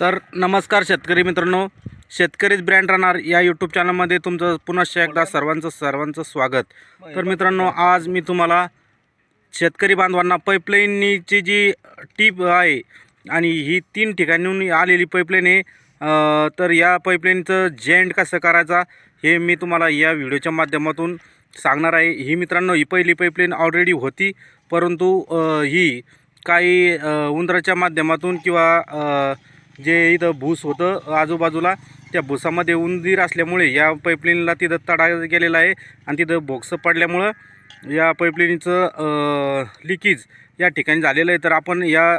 तर नमस्कार शेतकरी मित्रांनो. शेतकरीच ब्रँड राहणार या यूट्यूब चॅनलमध्ये तुमचं पुनश्च एकदा सर्वांचं सर्वांचं स्वागत. तर मित्रांनो आज मी तुम्हाला शेतकरी बांधवांना पाईपलाईनची जी टीप आहे आणि ही तीन ठिकाणून आलेली पाईपलाईन आहे तर या पाईपलाईनचं जेंट कसं करायचा हे मी तुम्हाला या व्हिडिओच्या माध्यमातून सांगणार आहे. ही मित्रांनो ही पहिली पाईपलाईन ऑलरेडी होती परंतु ही काही उंदराच्या माध्यमातून किंवा जे इथं भूस होतं आजूबाजूला त्या भुसामध्ये उंदीर असल्यामुळे या पाईपलाईनला तिथं तडा गेलेला आहे. आणि तिथं बोक्स पडल्यामुळं या पाईपलाईनचं लिकेज या ठिकाणी झालेलं आहे. तर आपण या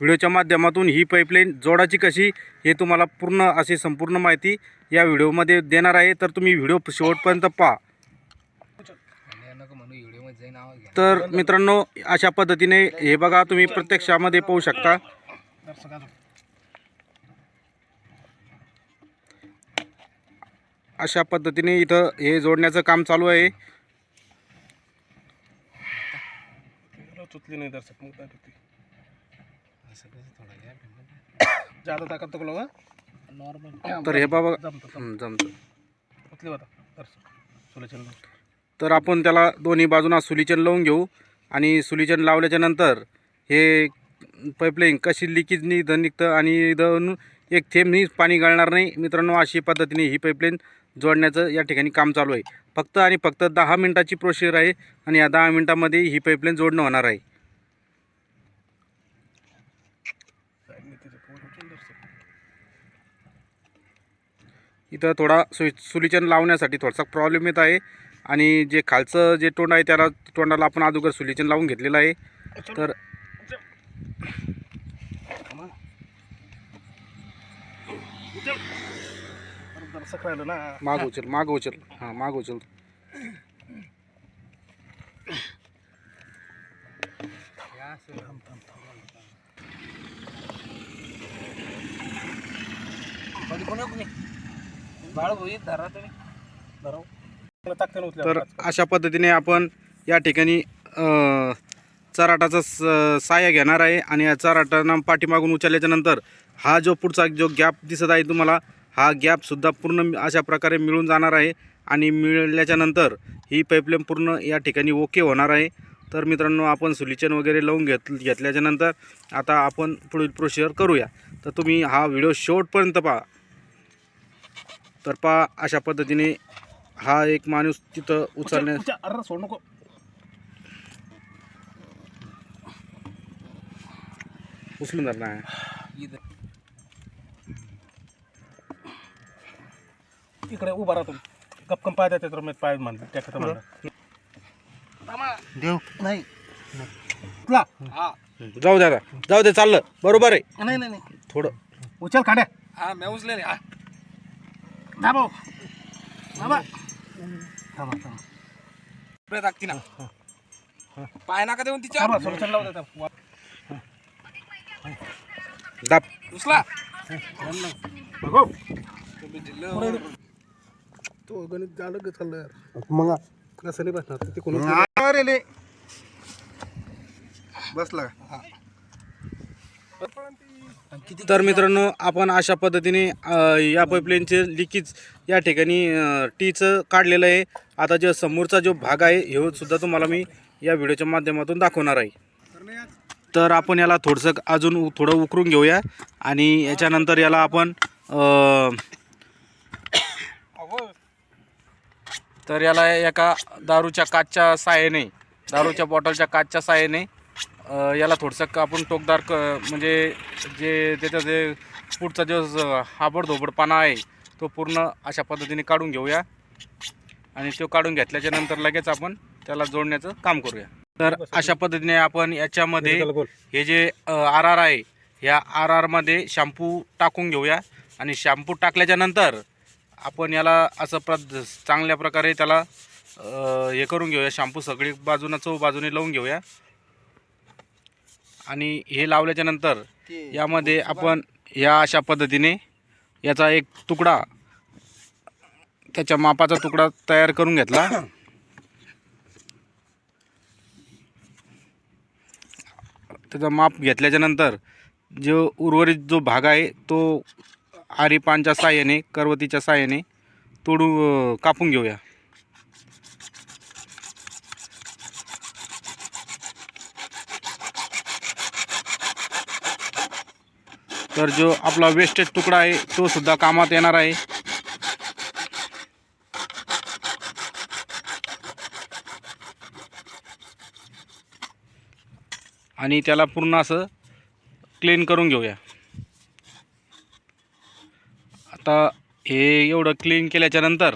व्हिडिओच्या माध्यमातून ही पाईपलाईन जोडायची कशी हे तुम्हाला पूर्ण अशी संपूर्ण माहिती या व्हिडिओमध्ये देणार आहे. तर तुम्ही व्हिडिओ शेवटपर्यंत पहा. तर मित्रांनो अशा पद्धतीने हे बघा तुम्ही प्रत्यक्षामध्ये पाहू शकता. अशा पद्धतीने इथं हे जोडण्याचं काम चालू आहे. चुतली नाही दर्शक मग जादा ताकद तकलो का नॉर्मल तर हे बाबा जमतं जमतं. चुतली होता दर्शक. सुलेचंद तर आपण त्याला दोन्ही बाजूना सुलीचन लावून घेऊ आणि सुलीचन लावल्याच्या नंतर हे पाईपलाईन कशी लिकेज नि निघतं आणि इथं एक थेंबनी पाणी गळणार नाही. मित्रांनो अशी पद्धतीने ही पाईपलाईन जोडण्याचं या ठिकाणी काम चालू आहे. फक्त आणि फक्त दहा मिनटाची प्रोसिजर आहे आणि या दहा मिनटामध्ये ही पाईपलाईन जोडणं होणार आहे. इथं थोडा सु सुलीचन लावण्यासाठी थोडासा प्रॉब्लेम येत आहे आणि जे खालचं जे तोंड आहे त्याला तोंडाला आपण अगोदर सुलीचन लावून घेतलेलं आहे. तर राहिलं ना. माग उचल माग उचल. हां माग उचल. या असं थांब थांब थांब कधी कोणा कोणी बाळ होईल धरा तुम्ही धराव तर अशा पद्धतीने आपण या ठिकाणी अ, चराटाचा स साया घेणार आहे आणि या चराटानं पाठीमागून उचलल्याच्या नंतर हा जो पुढचा जो गॅप दिसत आहे तुम्हाला हा गॅपसुद्धा पूर्ण अशा प्रकारे मिळून जाणार आहे. आणि मिळाल्याच्या नंतर ही पाईपलाईन पूर्ण या ठिकाणी ओके होणार आहे. तर मित्रांनो आपण सुलिचन वगैरे लावून घेत घेतल्याच्या नंतर आता आपण पुढील प्रोसिजर करूया. तर तुम्ही हा व्हिडिओ शेवटपर्यंत पहा. तर पहा अशा पद्धतीने हा एक माणूस तिथं उचलण्या सोड नको. उचलून धरला इकडे उभा राहतो गपकन पाय देते तर मी पाय मानले त्या खाता मानलं देव नाही उचला हा जाऊ द्या आता. जाऊ दे चाललं बरोबर आहे नाही नाही नाही थोडं उचल खाड्या हा मी उचलेले हा दाबा थांबा थांबा पुढे टाकती ना पाय नका देऊन तिच्या थांबा सोल्युशन लावू दाब उचला तो गणित चाललं यार. मग कसं नाही बसणार? ते कोणी रे बसला का? तर मित्रांनो आपण अशा पद्धतीने अ, या पाईपलाईनचे लिकेज या ठिकाणी अ, टीचं काढलेलं आहे. आता जो समोरचा जो भाग आहे हे सुद्धा तुम्हाला मी या व्हिडिओच्या माध्यमातून दाखवणार आहे. तर आपण याला थोडंसं अजून उ- थोडं उकरून घेऊया. आणि याच्यानंतर याला आपण अ, तर याला एका दारूच्या काचच्या साहाय्याने दारूच्या बॉटलच्या काचच्या साहाय्याने अ, याला थोडंसं आपण टोकदार क म्हणजे जे त्याचं जे पुढचा जो हाबडधोबडपणा आहे तो पूर्ण अशा पद्धतीने काढून घेऊया. आणि तो काढून घेतल्याच्या नंतर लगेच आपण त्याला जोडण्याचं काम करूया. तर अशा पद्धतीने आपण याच्यामध्ये हे जे आर आर आहे या आर आरमध्ये शॅम्पू टाकून घेऊया. आणि शॅम्पू टाकल्याच्या नंतर आपण याला असं प्र चांगल्या प्रकारे त्याला हे करून घेऊया. शॅम्पू सगळी बाजूनं चौ बाजूने लावून घेऊया. आणि हे लावल्याच्या नंतर यामध्ये आपण या अशा पद्धतीने याचा एक तुकडा त्याच्या मापाचा तुकडा तयार करून घेतला. त्याचं माप घेतल्याच्या नंतर जो उर्वरित जो भाग आहे तो आरिपांच्या साह्याने करवतीच्या साह्याने तोडू कापून घेऊया. तर जो आपला वेस्टेज तुकडा आहे तो सुद्धा कामात येणार आहे. आणि त्याला पूर्ण असं क्लीन करून घेऊया. आता हे एवढं क्लीन केल्याच्यानंतर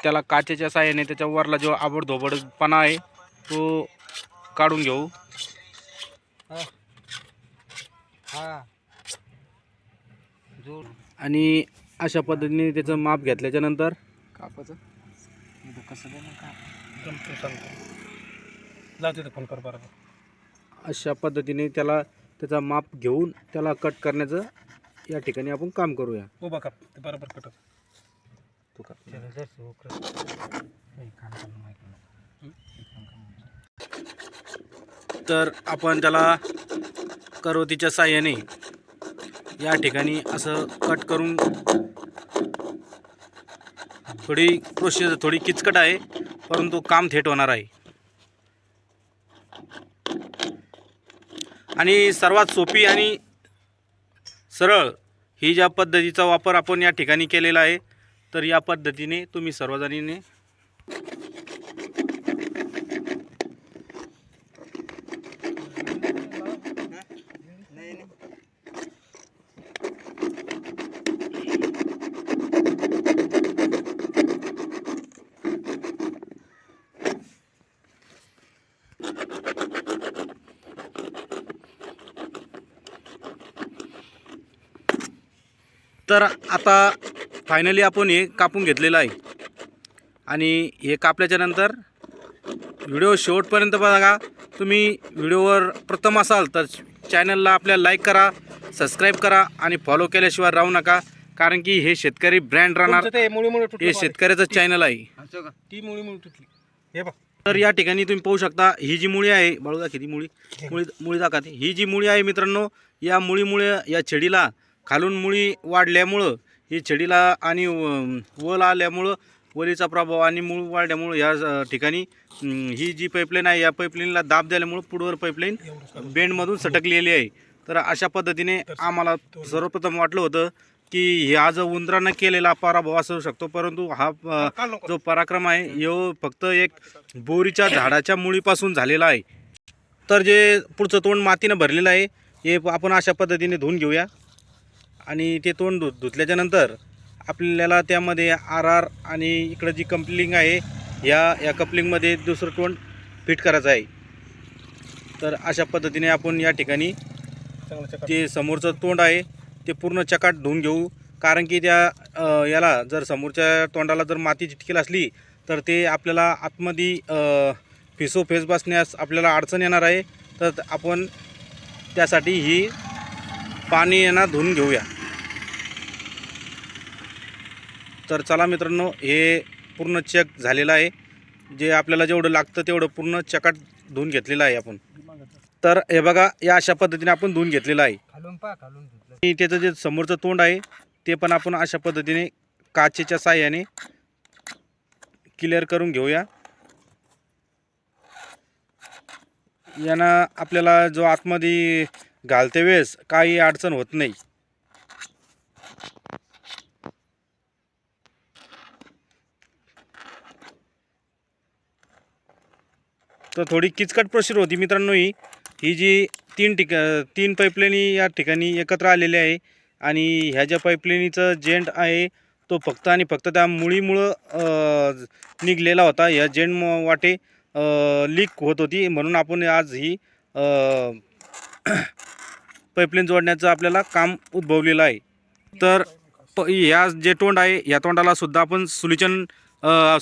त्याला काचेच्या साहाय्याने त्याच्या वरला जो आबडधोबडपणा आहे तो काढून घेऊ. हा. आणि अशा पद्धतीने त्याचं माप घेतल्याच्या नंतर कापाचं कसं फोन कर बरोबर अशा पद्धतीने त्याला त्याचा माप घेऊन त्याला कट करण्याचं या ठिकाणी आपण काम करूया. उभा काप ते बरोबर कटत तू हे. हे. तर आपण त्याला करवतीच्या साह्याने या ठिकाणी असं कट करून थोडी प्रोसेस थोडी किचकट आहे परंतु काम थेट होणार आहे. आणि सर्वात सोपी आणि सरळ ही ज्या पद्धतीचा वापर आपण या ठिकाणी केलेला आहे तर या पद्धतीने तुम्ही सर्वजणीने तर आता फायनली आपण हे कापून घेतलेलं आहे. आणि हे कापल्याच्या नंतर व्हिडिओ शेवटपर्यंत बघा. तुम्ही व्हिडिओवर प्रथम असाल तर चॅनलला आपल्या लाईक करा सबस्क्राईब करा आणि फॉलो केल्याशिवाय राहू नका. कारण की हे शेतकरी ब्रँड राहणार. हे शेतकऱ्याचं चॅनल आहे. ती मुळी मुळी तुटली. हे बघ. तर या ठिकाणी तुम्ही पाहू शकता ही जी मुळी आहे बाळू दाखी ती मुळी. मुळी मुळी दाखा ती. ही जी मुळी आहे मित्रांनो या मुळीमुळे या छडीला खालून मुळी वाढल्यामुळं ही छडीला आणि वल आल्यामुळं वलीचा प्रभाव आणि मूळ वाढल्यामुळं या ठिकाणी ही जी पाईपलाईन आहे या पाईपलाईनला दाब दिल्यामुळं पुढवर पाईपलाईन बेंडमधून सटकलेली आहे. तर अशा पद्धतीने आम्हाला सर्वप्रथम वाटलं होतं की हे आज उंदरानं केलेला पराभव असू शकतो परंतु हा जो पराक्रम आहे यो फक्त एक बोरीच्या झाडाच्या मुळीपासून झालेला आहे. तर जे पुढचं तोंड मातीनं भरलेलं आहे हे आपण अशा पद्धतीने धुवून घेऊया. आणि ते तोंड धु धुतल्याच्या नंतर आपल्याला त्यामध्ये आर आर आणि इकडं जी कपलिंग आहे या या कपलिंगमध्ये दुसरं तोंड फिट करायचं आहे. तर अशा पद्धतीने आपण या ठिकाणी ते समोरचं तोंड आहे ते पूर्ण चकाट धुवून घेऊ. कारण की त्या याला जर समोरच्या तोंडाला जर माती चिटकेल असली तर ते आपल्याला आतमध्ये फिसो फेस बसण्यास आपल्याला अडचण येणार आहे. तर आपण त्यासाठी ही पाणी यांना धुवून घेऊया. तर चला मित्रांनो हे पूर्ण चेक झालेलं आहे. जे आपल्याला जेवढं लागतं तेवढं पूर्ण चकाट धुवून घेतलेलं आहे आपण. तर हे बघा या अशा पद्धतीने आपण धुवून घेतलेलं आहे. खालून पा खालून धुतलं. आणि त्याचं जे समोरचं तोंड आहे ते पण आपण अशा पद्धतीने काचेच्या साह्याने क्लिअर करून घेऊया. यानं आपल्याला जो आतमध्ये घालते वेळेस काही अडचण होत नाही. तर थोडी किचकट प्रोसिजर होती मित्रांनो ही. ही जी तीन ठिका तीन पाईपलाईनी या ठिकाणी एकत्र आलेली आहे आणि ह्या ज्या पाईपलाईनीचं जेंट आहे तो फक्त आणि फक्त त्या मुळीमुळं निघलेला होता. ह्या जेंट वाटे लीक होत होती. म्हणून आपण आज ही पाईपलाईन जोडण्याचं आपल्याला काम उद्भवलेलं आहे. तर प ह्या जे तोंड आहे या तोंडाला सुद्धा आपण सोल्युशन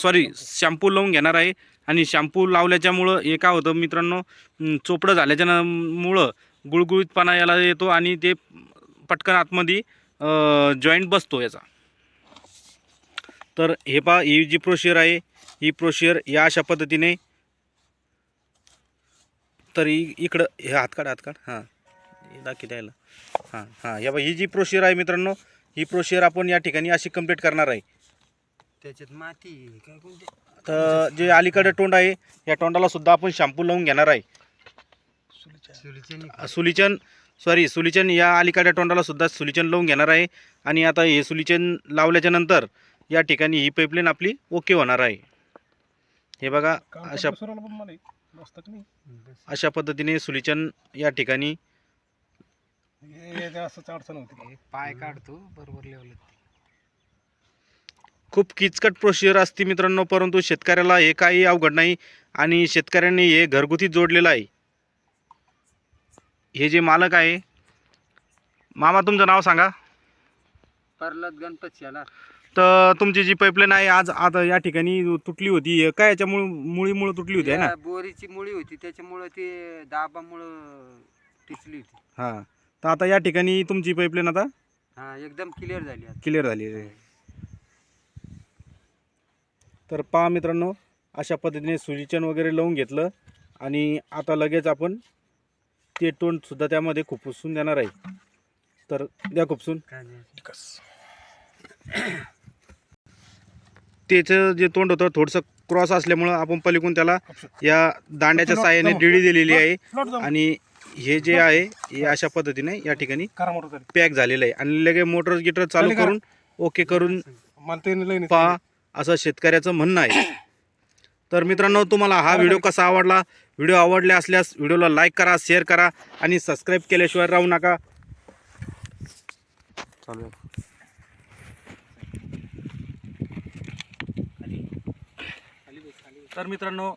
सॉरी शॅम्पू लावून घेणार आहे. आणि शॅम्पू लावल्याच्यामुळं हे काय होतं मित्रांनो चोपडं झाल्याच्या मुळं गुळगुळीतपणा याला येतो आणि ते पटकन आतमध्ये जॉईंट बसतो याचा. तर हे पा ही जी प्रोशियर आहे ही प्रोशियर या अशा पद्धतीने तर इकडं हे हात काढ हात काढ. हां. हे दाखी द्यायला हां हां. या बा ही जी प्रोसिजर आहे मित्रांनो ही प्रोसिजर आपण या ठिकाणी अशी कंप्लीट करणार आहे. त्याच्यात माती आहे, काय कोणते? तर जे अलीकडे तोंड आहे या तोंडाला सुद्धा आपण शॅम्पू लावून घेणार आहे. सुलीचे सुलिचन सॉरी सुलिचन या अलीकडच्या तोंडाला सुद्धा सुलिचन लावून घेणार आहे. आणि आता हे सुलिचन लावल्याच्या नंतर या ठिकाणी ही पाईपलाईन आपली ओके होणार आहे. हे बघा अशा की नाही? अशा पद्धतीने सुलिचन या ठिकाणी असं अडचण होती पाय काढतो बरोबर लेवल खूप किचकट प्रोसिजर असते मित्रांनो परंतु शेतकऱ्याला हे काही अवघड नाही आणि शेतकऱ्यांनी हे घरगुती जोडलेलं आहे. हे जे मालक आहे मामा तुमचं नाव सांगा. परलत गणपत याला तर तुमची जी पाईपलाईन आहे आज आता या ठिकाणी तुटली होती. काय याच्यामुळे मुळीमुळे तुटली होती आहे ना? बोरीची मुळी होती. त्याच्यामुळं ते दाबामुळं टिचली होती. हां. तर आता या ठिकाणी तुमची पाईपलाईन आता? हा एकदम क्लिअर झाली आता. क्लिअर झाली आहे. तर पहा मित्रांनो अशा पद्धतीने सुलिचन वगैरे लावून घेतलं आणि आता लगेच आपण ते तोंडसुद्धा त्यामध्ये खुपसून देणार आहे. तर द्या खुपसून. काय नाही. त्याचं जे तोंड होतं थोडंसं क्रॉस असल्यामुळं आपण पलीकडून त्याला या दांड्याच्या साहाय्याने डिळी दिलेली आहे. आणि हे जे आहे हे अशा पद्धतीने या ठिकाणी पॅक झालेलं आहे. आणि लगे मोटर गिटर चालू? करून ओके करून पहा असं शेतकऱ्याचं म्हणणं आहे. तर मित्रांनो तुम्हाला हा व्हिडिओ कसा आवडला? व्हिडिओ आवडले असल्यास व्हिडिओला लाईक करा शेअर करा आणि सबस्क्राईब केल्याशिवाय राहू नका. चालू आहे. तर मित्रांनो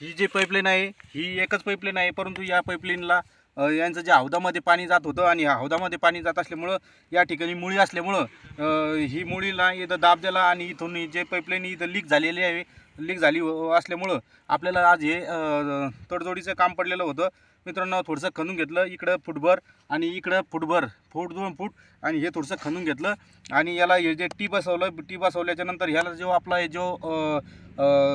ही जी पाईपलाईन आहे ही एकच पाईपलाईन आहे परंतु या पाईपलाईनला यांचं जे हौदामध्ये पाणी जात होतं आणि हौदामध्ये पाणी जात असल्यामुळं या ठिकाणी मुळी असल्यामुळं ही मुळीला इथं दाब दिला आणि इथून जे पाईपलाईन इथं लीक झालेली आहे लीक झाली असल्यामुळं आपल्याला आज हे तडजोडीचं काम पडलेलं होतं. मित्रांनो थोडंसं खणून घेतलं इकडं फुटभर आणि इकडं फुटभर. फूट दोन फूट आणि हे थोडंसं खणून घेतलं. आणि याला हे जे टी बसवलं टी बसवल्याच्यानंतर ह्याला जो आपला हे जो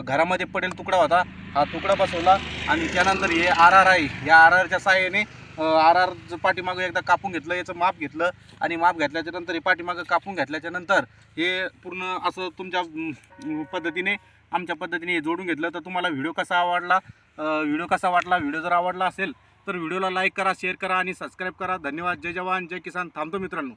घरामध्ये पडेल तुकडा होता हा तुकडा बसवला आणि त्यानंतर हे आर आर आहे या आर आरच्या सहाय्याने आर आर पाठीमागं एकदा कापून घेतलं याचं माप घेतलं आणि माप घेतल्याच्यानंतर हे पाठीमागं कापून घेतल्याच्यानंतर हे पूर्ण असं तुमच्या पद्धतीने आमच्या पद्धतीने हे जोडून घेतलं. तर तुम्हाला व्हिडिओ कसा आवडला व्हिडिओ कसा वाटला व्हिडिओ जर आवडला असेल तर व्हिडिओला लाईक करा शेअर करा आणि सबस्क्राईब करा. धन्यवाद. जय जवान जय किसान. थांबतो मित्रांनो.